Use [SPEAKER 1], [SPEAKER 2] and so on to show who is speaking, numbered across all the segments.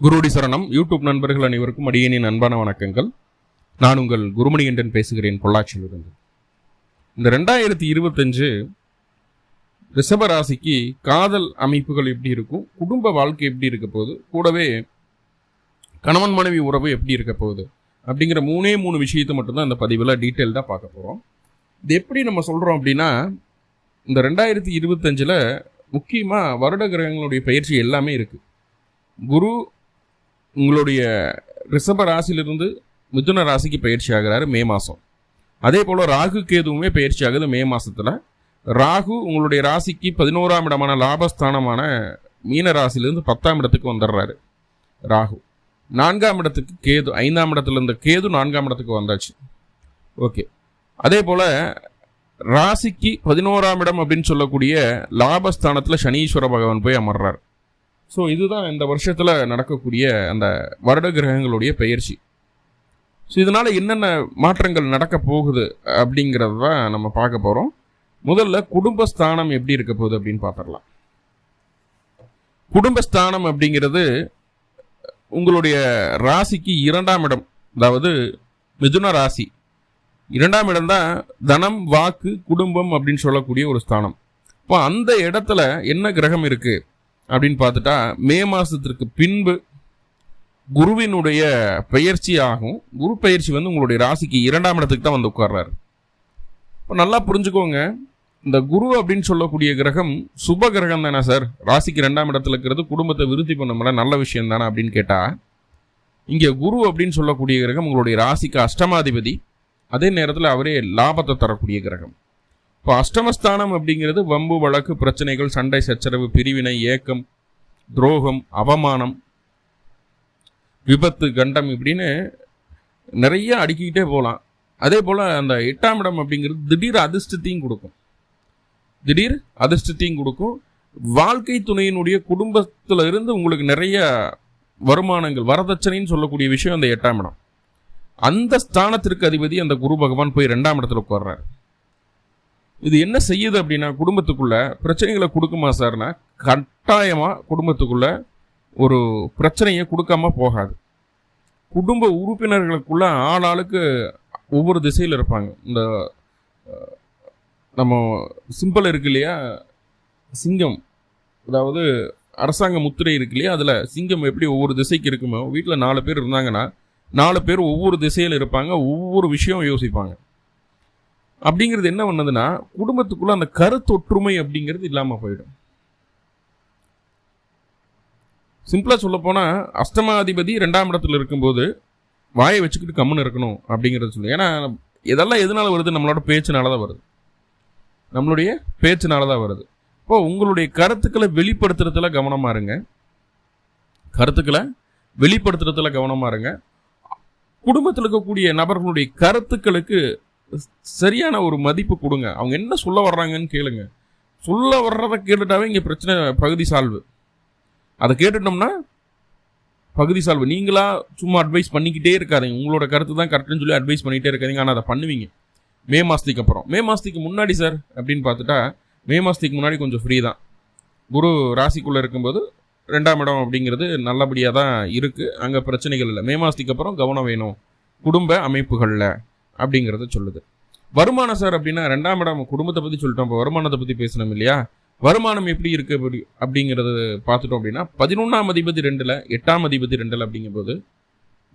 [SPEAKER 1] குருடி சரணம். யூடியூப் நண்பர்கள் அனைவருக்கும் அடியனின் அன்பான வணக்கங்கள். நான் உங்கள் குருமணிகண்டன் பேசுகிறேன் பொள்ளாச்சியிலிருந்து. இந்த ரெண்டாயிரத்தி இருபத்தஞ்சு ரிஷப ராசிக்கு காதல் அமைப்புகள் எப்படி இருக்கும் குடும்ப வாழ்க்கை எப்படி இருக்க போகுது கூடவே கணவன் மனைவி உறவு எப்படி இருக்க போகுது அப்படிங்கிற மூணே மூணு விஷயத்தை மட்டும்தான் இந்த பதிவில் டீட்டெயில்டாக பார்க்க போகிறோம் இது எப்படி நம்ம சொல்கிறோம் அப்படின்னா இந்த ரெண்டாயிரத்தி இருபத்தஞ்சில் முக்கியமாக வருட கிரகங்களுடைய பயிற்சி எல்லாமே இருக்குது குரு உங்களுடைய ரிஷப ராசியிலிருந்து மிதுன ராசிக்கு பயிற்சி ஆகிறாரு மே மாதம் அதே போல் ராகு கேதுவுமே பயிற்சி ஆகுது மே மாதத்தில் ராகு உங்களுடைய ராசிக்கு பதினோராம் இடமான லாபஸ்தானமான மீன ராசியிலிருந்து பத்தாம் இடத்துக்கு வந்துடுறாரு ராகு. நான்காம் இடத்துக்கு கேது ஐந்தாம் இடத்துல இருந்த கேது நான்காம் இடத்துக்கு வந்தாச்சு. ஓகே. அதே போல் ராசிக்கு பதினோராம் இடம் அப்படின்னு சொல்லக்கூடிய லாபஸ்தானத்தில் சனீஸ்வர பகவான் போய் அமர்றார். ஸோ இதுதான் இந்த வருஷத்தில் நடக்கக்கூடிய அந்த வருட கிரகங்களுடைய பயிற்சி ஸோ இதனால் என்னென்ன மாற்றங்கள் நடக்க போகுது அப்படிங்கிறது தான் நம்ம பார்க்க போகிறோம் முதல்ல குடும்பஸ்தானம் எப்படி இருக்க போகுது அப்படின்னு பார்த்துடலாம். குடும்பஸ்தானம் அப்படிங்கிறது உங்களுடைய ராசிக்கு இரண்டாம் இடம். அதாவது மிதுன ராசி. இரண்டாம் இடம் தான் தனம் வாக்கு குடும்பம் அப்படின்னு சொல்லக்கூடிய ஒரு ஸ்தானம். இப்போ அந்த இடத்துல என்ன கிரகம் இருக்குது அப்படின்னு பார்த்துட்டா மே மாதத்திற்கு பின்பு குருவினுடைய பெயர்ச்சி ஆகும். குரு பயிற்சி வந்து உங்களுடைய ராசிக்கு இரண்டாம் இடத்துக்கு தான் வந்து உட்கார்றாரு. இப்போ நல்லா புரிஞ்சுக்கோங்க. இந்த குரு அப்படின்னு சொல்லக்கூடிய கிரகம் சுப கிரகம் தானே சார். ராசிக்கு ரெண்டாம் இடத்துல இருக்கிறது குடும்பத்தை விருத்தி பண்ண முடியல நல்ல விஷயம் தானே அப்படின்னு கேட்டால் இங்கே குரு அப்படின்னு சொல்லக்கூடிய கிரகம் உங்களுடைய ராசிக்கு அஷ்டமாதிபதி. அதே நேரத்தில் அவரே லாபத்தை தரக்கூடிய கிரகம். இப்போ அஷ்டமஸ்தானம் அப்படிங்கிறது வம்பு வழக்கு பிரச்சனைகள் சண்டை சச்சரவு பிரிவினை ஏக்கம் துரோகம் அவமானம் விபத்து கண்டம் இப்படின்னு நிறைய அடுக்கிக்கிட்டே போகலாம். அதே போல் அந்த எட்டாம் இடம் அப்படிங்கிறது திடீர் அதிர்ஷ்டத்தையும் கொடுக்கும். திடீர் அதிர்ஷ்டத்தையும் கொடுக்கும். வாழ்க்கை துணையினுடைய குடும்பத்தில் இருந்து உங்களுக்கு நிறைய வருமானங்கள் வரதட்சணைன்னு சொல்லக்கூடிய விஷயம் அந்த எட்டாம் இடம். அந்த ஸ்தானத்திற்கு அதிபதி அந்த குரு பகவான் போய் ரெண்டாம் இடத்துல உட்கார்றாரு. இது என்ன செய்யுது அப்படின்னா குடும்பத்துக்குள்ள பிரச்சனைகளை கொடுக்குமா சார்னா கட்டாயமாக குடும்பத்துக்குள்ள ஒரு பிரச்சனையை கொடுக்காம போகாது. குடும்ப உறுப்பினர்களுக்குள்ள ஆளாளுக்கு ஒவ்வொரு திசையில் இருப்பாங்க. இந்த நம்ம சிம்பிள் இருக்கு இல்லையா? சிங்கம். அதாவது அரசாங்க முத்திரை இருக்கு இல்லையா? அதில் சிங்கம் எப்படி ஒவ்வொரு திசைக்கு இருக்குமோ வீட்டில் நாலு பேர் இருந்தாங்கன்னா நாலு பேர் ஒவ்வொரு திசையில் இருப்பாங்க ஒவ்வொரு விஷயம் யோசிப்பாங்க. அப்படிங்கிறது என்ன பண்ணதுன்னா குடும்பத்துக்குள்ள அந்த கருத்தொற்றுமை அப்படிங்கிறது இல்லாமல் போயிடும். சிம்பிளா சொல்ல போனா அஷ்டமாதிபதி ரெண்டாம் இடத்துல இருக்கும்போது வாயை வச்சுக்கிட்டு கம்முன்னு இருக்கணும் அப்படிங்கிறத சொல்லி. ஏன்னா இதெல்லாம் எதனால வருது? நம்மளோட பேச்சுனால தான் வருது. நம்மளுடைய பேச்சுனால தான் வருது. இப்போ உங்களுடைய கருத்துக்களை வெளிப்படுத்துறதுல கவனமா இருங்க. கருத்துக்களை வெளிப்படுத்துறதுல கவனமாக இருங்க. குடும்பத்தில் இருக்கக்கூடிய நபர்களுடைய கருத்துக்களுக்கு சரியான ஒரு மதிப்பு கொடுங்க. அவங்க என்ன சொல்ல வர்றாங்கன்னு கேளுங்க. சொல்ல வர்றதை கேட்டுட்டாவே இங்கே பிரச்சனை பகுதி சால்வு. அதை கேட்டுட்டோம்னா பகுதி சால்வு. நீங்களா சும்மா அட்வைஸ் பண்ணிக்கிட்டே இருக்காதீங்க. உங்களோட கருத்து தான் கரெக்டுன்னு சொல்லி அட்வைஸ் பண்ணிகிட்டே இருக்காதிங்க. ஆனால் அதை பண்ணுவீங்க. மே மாதத்துக்கு அப்புறம். மே மாதத்துக்கு முன்னாடி சார் அப்படின்னு பார்த்துட்டா மே மாதத்துக்கு முன்னாடி கொஞ்சம் ஃப்ரீ தான். குரு ராசிக்குள்ளே இருக்கும்போது ரெண்டாம் இடம் அப்படிங்கிறது நல்லபடியாக தான் இருக்குது அங்கே பிரச்சனைகள் இல்லை. மே மாதத்துக்கு அப்புறம் கவனம் வேணும். குடும்ப அமைப்புகளில். அப்படிங்கிறத சொல்லுது. வருமானம் சார் அப்படின்னா ரெண்டாம் இடம் குடும்பத்தை பற்றி சொல்லிட்டோம். இப்போ வருமானத்தை பற்றி பேசணும் இல்லையா? வருமானம் எப்படி இருக்கு அப்படி அப்படிங்கிறத பார்த்துட்டோம் அப்படின்னா பதினொன்றாம் அதிபதி ரெண்டில் எட்டாம் அதிபதி ரெண்டில் அப்படிங்கும்போது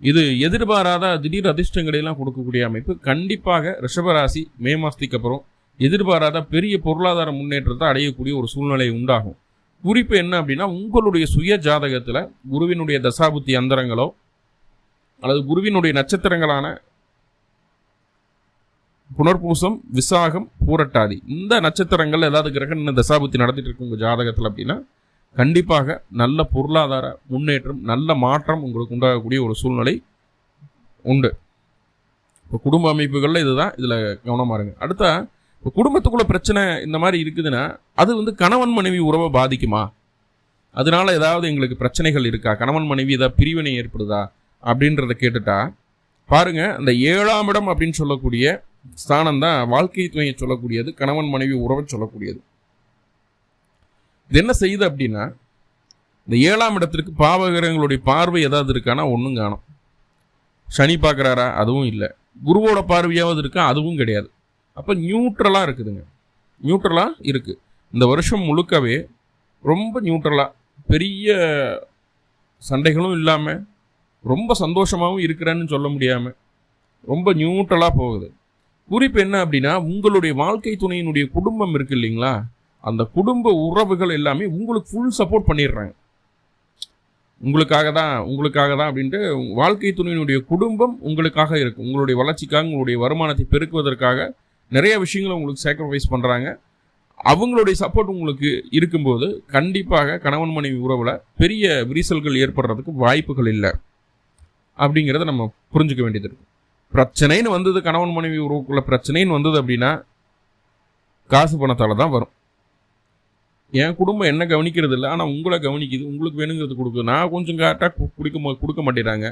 [SPEAKER 1] இது எதிர்பாராத திடீர் அதிர்ஷ்டங்களையெல்லாம் கொடுக்கக்கூடிய அமைப்பு. கண்டிப்பாக ரிஷபராசி மே மாதத்துக்கு அப்புறம் எதிர்பாராத பெரிய பொருளாதார முன்னேற்றத்தை அடையக்கூடிய ஒரு சூழ்நிலை உண்டாகும். குறிப்பு என்ன அப்படின்னா உங்களுடைய சுய ஜாதகத்தில் குருவினுடைய தசாபுத்தி அந்தரங்களோ அல்லது குருவினுடைய நட்சத்திரங்களான புனர்பூசம் விசாகம் பூரட்டாதி. இந்த நட்சத்திரங்கள் ஏதாவது கிரகண தசாபுத்தி நடத்திட்டு இருக்கு உங்கள் ஜாதகத்தில் அப்படின்னா கண்டிப்பாக நல்ல பொருளாதார முன்னேற்றம் நல்ல மாற்றம் உங்களுக்கு உண்டாகக்கூடிய ஒரு சூழ்நிலை உண்டு. இப்போ குடும்ப அமைப்புகளில் இதுதான் இதில் கவனமாக இருங்க. அடுத்தா இப்போ குடும்பத்துக்குள்ள பிரச்சனை இந்த மாதிரி இருக்குதுன்னா அது வந்து கணவன் மனைவி உறவை பாதிக்குமா? அதனால ஏதாவது எங்களுக்கு பிரச்சனைகள் இருக்கா? கணவன் மனைவி ஏதாவது பிரிவினை ஏற்படுதா? அப்படின்றத கேட்டுட்டா பாருங்க அந்த ஏழாம் இடம் அப்படின்னு சொல்லக்கூடிய ஸ்தானம் தான் வாழ்க்கை துணையை சொல்லக்கூடியது கணவன் மனைவி உறவை சொல்லக்கூடியது. இது என்ன செய்யுது அப்படின்னா இந்த ஏழாம் இடத்திற்கு பாவகிரகங்களுடைய பார்வை ஏதாவது இருக்கானா? ஒன்றும் காணும். சனி பார்க்குறாரா? அதுவும் இல்லை. குருவோட பார்வையாவது இருக்கா? அதுவும் கிடையாது. அப்போ நியூட்ரலாக இருக்குதுங்க. நியூட்ரலாக இருக்குது இந்த வருஷம் முழுக்கவே ரொம்ப நியூட்ரலாக பெரிய சண்டைகளும் இல்லாமல் ரொம்ப சந்தோஷமாகவும் இருக்கிறேன்னு சொல்ல முடியாமல் ரொம்ப நியூட்ரலாக போகுது. குறிப்பு என்ன அப்படின்னா உங்களுடைய வாழ்க்கை துணையினுடைய குடும்பம் இருக்கு இல்லைங்களா? அந்த குடும்ப உறவுகள் எல்லாமே உங்களுக்கு ஃபுல் சப்போர்ட் பண்ணிடுறாங்க. உங்களுக்காக தான் உங்களுக்காக தான் அப்படின்ட்டு வாழ்க்கை துணையினுடைய குடும்பம் உங்களுக்காக இருக்கு. உங்களுடைய வளர்ச்சிக்காக உங்களுடைய வருமானத்தை பெருக்குவதற்காக நிறைய விஷயங்களை உங்களுக்கு சாக்ரிஃபைஸ் பண்ணுறாங்க அவங்களுடைய சப்போர்ட் உங்களுக்கு இருக்கும்போது கண்டிப்பாக கணவன் மனைவி உறவில் பெரிய விரிசல்கள் ஏற்படுறதுக்கு வாய்ப்புகள் இல்லை. அப்படிங்கிறத நம்ம புரிஞ்சுக்க வேண்டியது இருக்கும் பிரச்சனைன்னு வந்தது கணவன் மனைவி உறவுக்குள்ள பிரச்சனைன்னு வந்தது அப்படின்னா காசு பணத்தால் தான் வரும். என் குடும்பம் என்ன கவனிக்கிறது இல்லை ஆனால் உங்களை கவனிக்குது உங்களுக்கு வேணுங்கிறது கொடுக்குது. நான் கொஞ்சம் கரெக்டாக குடிக்க கொடுக்க மாட்டேறாங்க.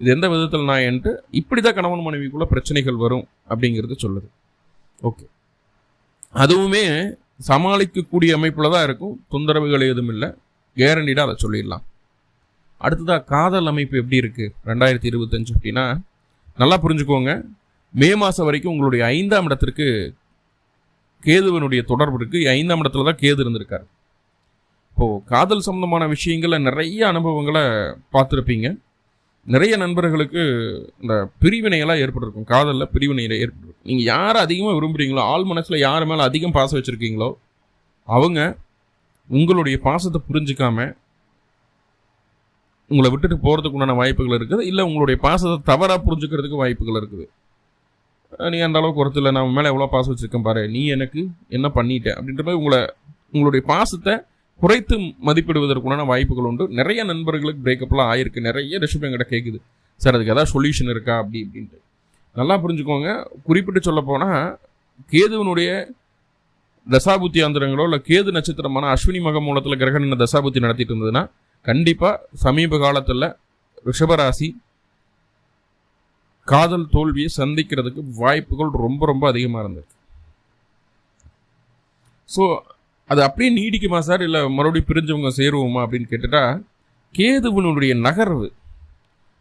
[SPEAKER 1] இது எந்த விதத்தில் நான் என்ட்டு இப்படி தான் கணவன் மனைவிக்குள்ளே பிரச்சனைகள் வரும் அப்படிங்கிறது சொல்லுது. ஓகே. அதுவுமே சமாளிக்கக்கூடிய அமைப்பில் தான் இருக்கும். தொந்தரவுகள் எதுவும் இல்லை. கேரண்டிடாக அதை சொல்லிடலாம். அடுத்ததாக காதல் அமைப்பு எப்படி இருக்குது ரெண்டாயிரத்தி இருபத்தஞ்சு அப்படின்னா நல்லா புரிஞ்சுக்கோங்க. மே மாதம் வரைக்கும் உங்களுடைய ஐந்தாம் இடத்திற்கு கேதுவனுடைய தொடர்பு இருக்குது ஐந்தாம் இடத்துல தான் கேது இருந்திருக்காரு. இப்போது காதல் சம்மந்தமான விஷயங்களில் நிறைய அனுபவங்களை பார்த்துருப்பீங்க. நிறைய நண்பர்களுக்கு இந்த பிரிவினைகளாக ஏற்பட்டிருக்கும். காதலில் பிரிவினையில் ஏற்பட்டிருக்கும். நீங்கள் யாரை அதிகமாக விரும்புகிறீங்களோ ஆள் மனசில் யார் மேலே அதிகம் பாசம் வச்சுருக்கீங்களோ அவங்க உங்களுடைய பாசத்தை புரிஞ்சிக்காமல் உங்களை விட்டுட்டு போகிறதுக்கு உண்டான வாய்ப்புகள் இருக்குது. இல்லை உங்களுடைய பாசத்தை தவறாக புரிஞ்சுக்கிறதுக்கு வாய்ப்புகள் இருக்குது. நீ அந்த அளவுக்கு ஒருத்தில் நான் மேலே எவ்வளோ பாசம் வச்சுருக்கேன் பாரு நீ எனக்கு என்ன பண்ணிட்ட? அப்படின்ற மாதிரி உங்களை உங்களுடைய பாசத்தை குறைத்து மதிப்பிடுவதற்குண்டான வாய்ப்புகள் உண்டு. நிறைய நண்பர்களுக்கு பிரேக்கப்லாம் ஆயிருக்கு. நிறைய ரெசிபி எங்கிட்ட கேட்குது சார் அதுக்கு ஏதாவது சொல்யூஷன் இருக்கா? அப்படி இப்படின்ட்டு. நல்லா புரிஞ்சுக்கோங்க. குறிப்பிட்டு சொல்ல போனால் கேதுவனுடைய தசாபுத்தி ஆந்திரங்களோ இல்லை கேது நட்சத்திரமான அஸ்வினி மக மூலத்தில் கிரகணம் தசாபுத்தி நடத்திட்டு இருந்ததுன்னா கண்டிப்பாக சமீப காலத்தில் ரிஷபராசி காதல் தோல்வியை சந்திக்கிறதுக்கு வாய்ப்புகள் ரொம்ப ரொம்ப அதிகமாக இருந்திருக்கு. ஸோ அது அப்படியே நீடிக்குமா சார்? இல்லை மறுபடியும் பிரிஞ்சவங்க சேருவோமா அப்படின்னு கேட்டுட்டா கேதுவனுடைய நகர்வு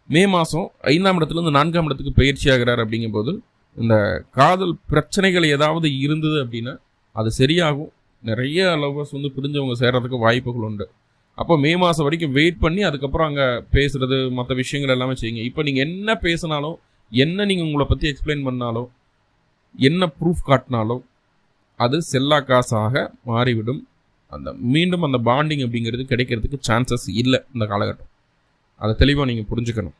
[SPEAKER 1] மே மாதம் ஐந்தாம் இடத்துலேருந்து நான்காம் இடத்துக்கு பயிற்சி ஆகிறார் அப்படிங்கும்போது இந்த காதல் பிரச்சனைகள் ஏதாவது இருந்தது அப்படின்னா அது சரியாகும். நிறைய லவ்வர்ஸ் வந்து பிரிஞ்சவங்க சேர்கிறதுக்கு வாய்ப்புகள் உண்டு. அப்போ மே மாதம் வரைக்கும் வெயிட் பண்ணி அதுக்கப்புறம் அங்கே பேசுகிறது மற்ற விஷயங்கள் எல்லாமே செய்யுங்க. இப்போ நீங்கள் என்ன பேசினாலும் என்ன நீங்கள் உங்களை பற்றி எக்ஸ்பிளைன் பண்ணாலோ என்ன ப்ரூஃப் காட்டினாலோ அது செல்லா காசாக மாறிவிடும். அந்த மீண்டும் அந்த பாண்டிங் அப்படிங்கிறது கிடைக்கிறதுக்கு சான்சஸ் இல்லை இந்த காலகட்டம். அதை தெளிவாக நீங்கள் புரிஞ்சுக்கணும்.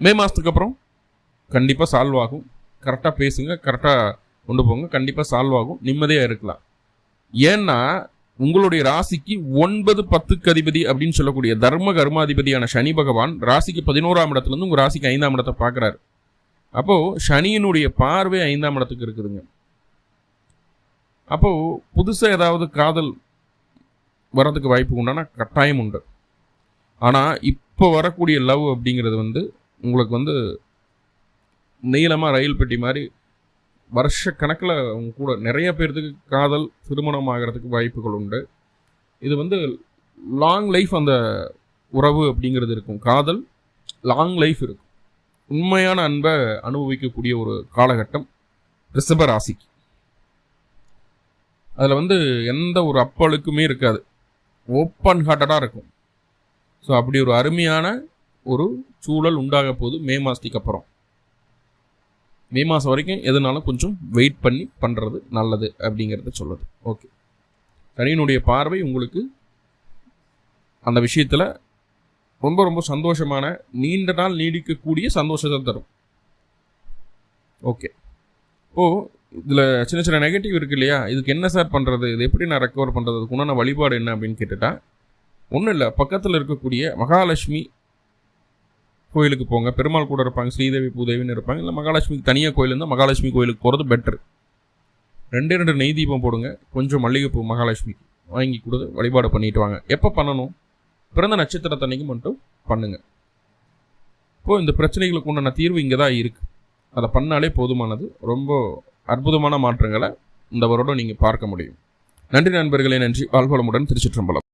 [SPEAKER 1] மே மாதத்துக்கு அப்புறம் கண்டிப்பாக சால்வ் ஆகும். கரெக்டாக பேசுங்க கரெக்டாக கொண்டு போங்க கண்டிப்பாக சால்வ் ஆகும். நிம்மதியாக இருக்கலாம். ஏன்னா உங்களுடைய ராசிக்கு ஒன்பது பத்துக்கு அதிபதி அப்படின்னு சொல்லக்கூடிய தர்ம கர்மாதிபதியான சனி பகவான் ராசிக்கு பதினோராம் இடத்துலேருந்து உங்கள் ராசிக்கு ஐந்தாம் இடத்தை பார்க்குறாரு. அப்போது சனியினுடைய பார்வை ஐந்தாம் இடத்துக்கு இருக்குதுங்க. அப்போது புதுசாக ஏதாவது காதல் வர்றதுக்கு வாய்ப்பு உண்டானா கட்டாயம் உண்டு. ஆனால் இப்போ வரக்கூடிய லவ் அப்படிங்கிறது வந்து உங்களுக்கு வந்து நீளமாக ரயில் பெட்டி மாதிரி வருஷ கணக்கில் அவங்க கூட நிறைய பேர்த்துக்கு காதல் திருமணம் ஆகிறதுக்கு வாய்ப்புகள் உண்டு. இது வந்து லாங் லைஃப் அந்த உறவு அப்படிங்கிறது இருக்கும். காதல் லாங் லைஃப் இருக்கும். உண்மையான அன்பை அனுபவிக்கக்கூடிய ஒரு காலகட்டம் ரிஷப ராசிக்கு. அதில் வந்து எந்த ஒரு அப்பழுக்குமே இருக்காது. ஓப்பன் ஹார்ட்டடாக இருக்கும். ஸோ அப்படி ஒரு அருமையான ஒரு சூழல் உண்டாக போகுது மே மாதத்துக்கு அப்புறம். மே மாதம் வரைக்கும் எதுனாலும் கொஞ்சம் வெயிட் பண்ணி பண்ணுறது நல்லது அப்படிங்கிறத சொல்லுது. ஓகே சனியினுடைய பார்வை உங்களுக்கு அந்த விஷயத்தில் ரொம்ப ரொம்ப சந்தோஷமான நீண்ட நாள் நீடிக்கக்கூடிய சந்தோஷத்தை தரும். ஓகே ஓ இதில் சின்ன சின்ன நெகட்டிவ் இருக்கு இல்லையா? இதுக்கு என்ன சார் பண்ணுறது இது எப்படி நான் ரெக்கவர் பண்ணுறது அதுக்கு வழிபாடு என்ன அப்படின்னு கேட்டுட்டா ஒன்றும் இல்லை. பக்கத்தில் இருக்கக்கூடிய மகாலட்சுமி கோயிலுக்கு போங்க. பெருமாள் கூட இருப்பாங்க. ஸ்ரீதேவி பூதேவின்னு இருப்பாங்க. இல்லை மகாலட்சுமிக்கு தனியாக கோயில் இருந்தால் மகாலட்சுமி கோயிலுக்கு போகிறது பெட்ரு ரெண்டே ரெண்டு நெய் தீபம் போடுங்க. கொஞ்சம் மல்லிகைப்பூ மகாலட்சுமி வாங்கி கொடுத்து வழிபாடு பண்ணிட்டு வாங்க. எப்போ பண்ணணும்? பிறந்த நட்சத்திரத்தன்னைக்கு மட்டும் பண்ணுங்க. இப்போது இந்த பிரச்சனைகளுக்கு உண்டான தீர்வு இங்கே தான் இருக்குது அதை பண்ணாலே போதுமானது. ரொம்ப அற்புதமான மாற்றங்களை இந்த வருடம் நீங்கள் பார்க்க முடியும். நன்றி நண்பர்களே. நன்றி. வாழ்வளமுடன் திருச்சிற்றம்பலம்.